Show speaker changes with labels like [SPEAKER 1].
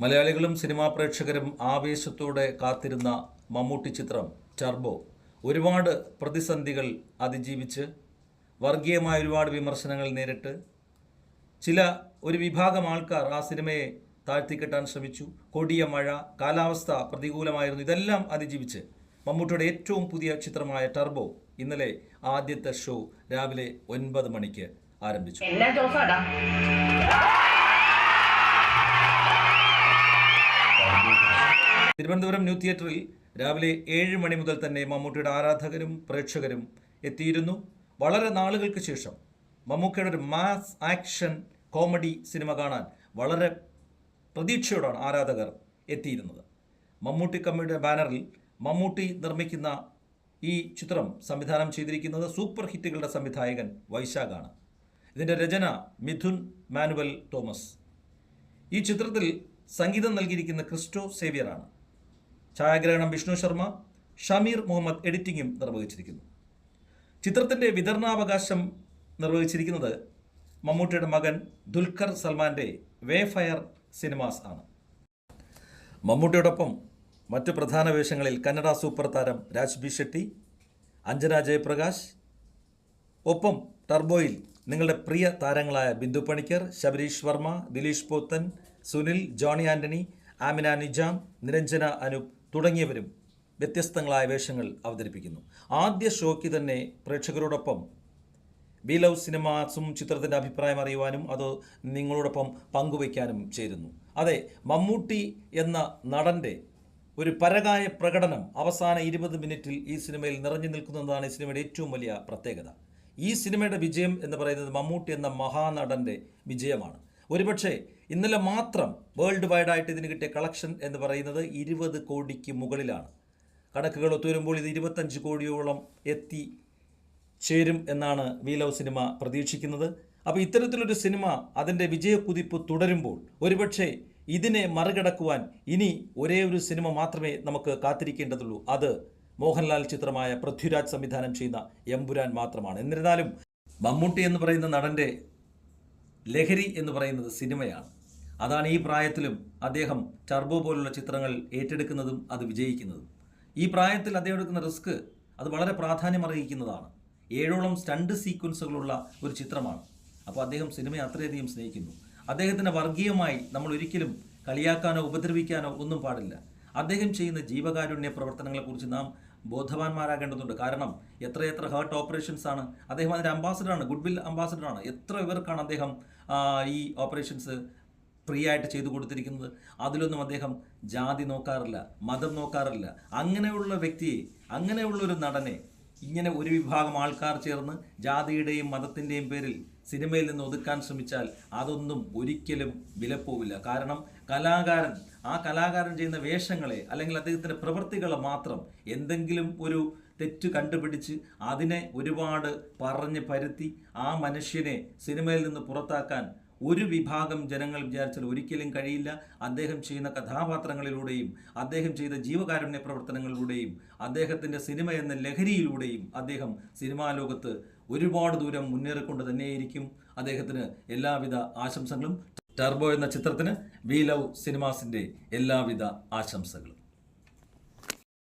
[SPEAKER 1] മലയാളികളും സിനിമാ പ്രേക്ഷകരും ആവേശത്തോടെ കാത്തിരുന്ന മമ്മൂട്ടി ചിത്രം ടർബോ. ഒരുപാട് പ്രതിസന്ധികൾ അതിജീവിച്ച് വർഗീയമായ ഒരുപാട് വിമർശനങ്ങൾ നേരിട്ട് ചില ഒരു വിഭാഗം ആൾക്കാർ ആ സിനിമയെ താഴ്ത്തിക്കെട്ടാൻ ശ്രമിച്ചു. കൊടിയ മഴ കാലാവസ്ഥ പ്രതികൂലമായിരുന്നു. ഇതെല്ലാം അതിജീവിച്ച് മമ്മൂട്ടിയുടെ ഏറ്റവും പുതിയ ചിത്രമായ ടർബോ ഇന്നലെ ആദ്യത്തെ ഷോ രാവിലെ ഒൻപത് മണിക്ക് ആരംഭിച്ചു. തിരുവനന്തപുരം ന്യൂ തിയേറ്ററിൽ രാവിലെ ഏഴ് മണി മുതൽ തന്നെ മമ്മൂട്ടിയുടെ ആരാധകരും പ്രേക്ഷകരും എത്തിയിരുന്നു. വളരെ നാളുകൾക്ക് ശേഷം മമ്മൂക്കയുടെ ഒരു മാസ് ആക്ഷൻ കോമഡി സിനിമ കാണാൻ വളരെ പ്രതീക്ഷയോടാണ് ആരാധകർ എത്തിയിരുന്നത്. മമ്മൂട്ടി കമ്മിയുടെ ബാനറിൽ മമ്മൂട്ടി നിർമ്മിക്കുന്ന ഈ ചിത്രം സംവിധാനം ചെയ്തിരിക്കുന്നത് സൂപ്പർ ഹിറ്റുകളുടെ സംവിധായകൻ വൈശാഖാണ്. ഇതിന്റെ രചന മിഥുൻ മാനുവൽ തോമസ്. ഈ ചിത്രത്തിൽ സംഗീതം നൽകിയിരിക്കുന്ന ക്രിസ്റ്റോ സേവിയറാണ്. ഛായാഗ്രഹണം വിഷ്ണു ശർമ്മ ഷമീർ മുഹമ്മദ് എഡിറ്റിംഗും നിർവഹിച്ചിരിക്കുന്നു. ചിത്രത്തിന്റെ വിതരണാവകാശം നിർവഹിച്ചിരിക്കുന്നത് മമ്മൂട്ടിയുടെ മകൻ ദുൽഖർ സൽമാന്റെ വേ ഫയർ സിനിമാസ് ആണ്. മമ്മൂട്ടിയോടൊപ്പം മറ്റ് പ്രധാന വേഷങ്ങളിൽ കന്നഡ സൂപ്പർ താരം രാജ്ബി ഷെട്ടി അഞ്ജന ജയപ്രകാശ് ഒപ്പം ടർബോയിൽ നിങ്ങളുടെ പ്രിയ താരങ്ങളായ ബിന്ദു പണിക്കർ ശബരീഷ് വർമ്മ ദിലീഷ് പോത്തൻ സുനിൽ ജോണി ആന്റണി ആമിന നിജാം നിരഞ്ജന അനൂപ് തുടങ്ങിയവരും വ്യത്യസ്തങ്ങളായ വേഷങ്ങൾ അവതരിപ്പിക്കുന്നു. ആദ്യ ഷോയ്ക്ക് തന്നെ പ്രേക്ഷകരോടൊപ്പം ബി ലവ് സിനിമാസും ചിത്രത്തിന്റെ അഭിപ്രായം അറിയുവാനും അത് നിങ്ങളോടൊപ്പം പങ്കുവയ്ക്കാനും ചേരുന്നു. അതെ മമ്മൂട്ടി എന്ന നടന്റെ ഒരു പരകായ പ്രകടനം അവസാന ഇരുപത് മിനിറ്റിൽ ഈ സിനിമയിൽ നിറഞ്ഞു നിൽക്കുന്നതാണ് ഈ സിനിമയുടെ ഏറ്റവും വലിയ പ്രത്യേകത. ഈ സിനിമയുടെ വിജയം എന്ന് പറയുന്നത് മമ്മൂട്ടി എന്ന മഹാനടന്റെ വിജയമാണ്. ഒരുപക്ഷെ ഇന്നലെ മാത്രം വേൾഡ് വൈഡായിട്ട് ഇതിന് കിട്ടിയ കളക്ഷൻ എന്ന് പറയുന്നത് ഇരുപത് കോടിക്ക് മുകളിലാണ്. കണക്കുകൾ ഒത്തുവരുമ്പോൾ ഇത് ഇരുപത്തഞ്ച് കോടിയോളം എത്തി ചേരും എന്നാണ് വി ലവ് സിനിമ പ്രതീക്ഷിക്കുന്നത്. അപ്പോൾ ഇത്തരത്തിലൊരു സിനിമ അതിന്റെ വിജയക്കുതിപ്പ് തുടരുമ്പോൾ ഒരുപക്ഷെ ഇതിനെ മറികടക്കുവാൻ ഇനി ഒരേ ഒരു സിനിമ മാത്രമേ നമുക്ക് കാത്തിരിക്കേണ്ടതുള്ളൂ. അത് മോഹൻലാൽ ചിത്രമായ പൃഥ്വിരാജ് സംവിധാനം ചെയ്യുന്ന എമ്പുരാൻ മാത്രമാണ്. എന്നിരുന്നാലും മമ്മൂട്ടി എന്ന് പറയുന്ന നടന്റെ ലഹരി എന്ന് പറയുന്നത് സിനിമയാണ്. അതാണ് ഈ പ്രായത്തിലും അദ്ദേഹം ടർബോ പോലുള്ള ചിത്രങ്ങൾ ഏറ്റെടുക്കുന്നതും അത് വിജയിക്കുന്നതും. ഈ പ്രായത്തിൽ അദ്ദേഹം എടുക്കുന്ന റിസ്ക് അത് വളരെ പ്രാധാന്യം അറിയിക്കുന്നതാണ് ഏഴോളം സ്റ്റണ്ട് സീക്വൻസുകളുള്ള ഒരു ചിത്രമാണ്. അപ്പോൾ അദ്ദേഹം സിനിമയെ അത്രയധികം സ്നേഹിക്കുന്നു. അദ്ദേഹത്തിന്റെ വർഗീയമായി നമ്മൾ ഒരിക്കലും കളിയാക്കാനോ ഉപദ്രവിക്കാനോ ഒന്നും പാടില്ല. അദ്ദേഹം ചെയ്യുന്ന ജീവകാരുണ്യ പ്രവർത്തനങ്ങളെക്കുറിച്ച് നാം ബോധവാന്മാരാകേണ്ടതുണ്ട്. കാരണം എത്രയെത്ര ഹേർട്ട് ഓപ്പറേഷൻസ് ആണ്. അദ്ദേഹം അതിന്റെ അംബാസഡറാണ് ഗുഡ് വിൽ അംബാസഡറാണ് എത്ര പേർക്കാണ് അദ്ദേഹം ഈ ഓപ്പറേഷൻസ് ഫ്രീ ആയിട്ട് ചെയ്തു കൊടുത്തിരിക്കുന്നത്? അതിലൊന്നും അദ്ദേഹം ജാതി നോക്കാറില്ല മതം നോക്കാറില്ല. അങ്ങനെയുള്ള വ്യക്തിയെ അങ്ങനെയുള്ള ഒരു നടനെ ഇങ്ങനെ ഒരു വിഭാഗം ആൾക്കാർ ചേർന്ന് ജാതിയുടെയും മതത്തിന്റെയും പേരിൽ സിനിമയിൽ നിന്ന് ഒതുക്കാൻ ശ്രമിച്ചാൽ അതൊന്നും ഒരിക്കലും വിലപ്പോവില്ല. കാരണം കലാകാരൻ ആ കലാകാരൻ ചെയ്യുന്ന വേഷങ്ങളെ അല്ലെങ്കിൽ അദ്ദേഹത്തിന്റെ പ്രവൃത്തികളെ മാത്രം എന്തെങ്കിലും ഒരു തെറ്റ് കണ്ടുപിടിച്ച് അതിനെ ഒരുപാട് പറഞ്ഞ് പരുത്തി ആ മനുഷ്യനെ സിനിമയിൽ നിന്ന് പുറത്താക്കാൻ ഒരു വിഭാഗം ജനങ്ങൾ വിചാരിച്ചാൽ ഒരിക്കലും കഴിയില്ല. അദ്ദേഹം ചെയ്യുന്ന കഥാപാത്രങ്ങളിലൂടെയും അദ്ദേഹം ചെയ്ത ജീവകാരുണ്യ പ്രവർത്തനങ്ങളിലൂടെയും അദ്ദേഹത്തിന്റെ സിനിമ എന്ന ലഹരിയിലൂടെയും അദ്ദേഹം സിനിമാ ലോകത്ത് ഒരുപാട് ദൂരം മുന്നേറിക്കൊണ്ട് തന്നെയായിരിക്കും അദ്ദേഹത്തിന് എല്ലാവിധ ആശംസകളും. ടർബോ എന്ന ചിത്രത്തിന് വി ലവ് സിനിമാസിന്റെ എല്ലാവിധ ആശംസകളും.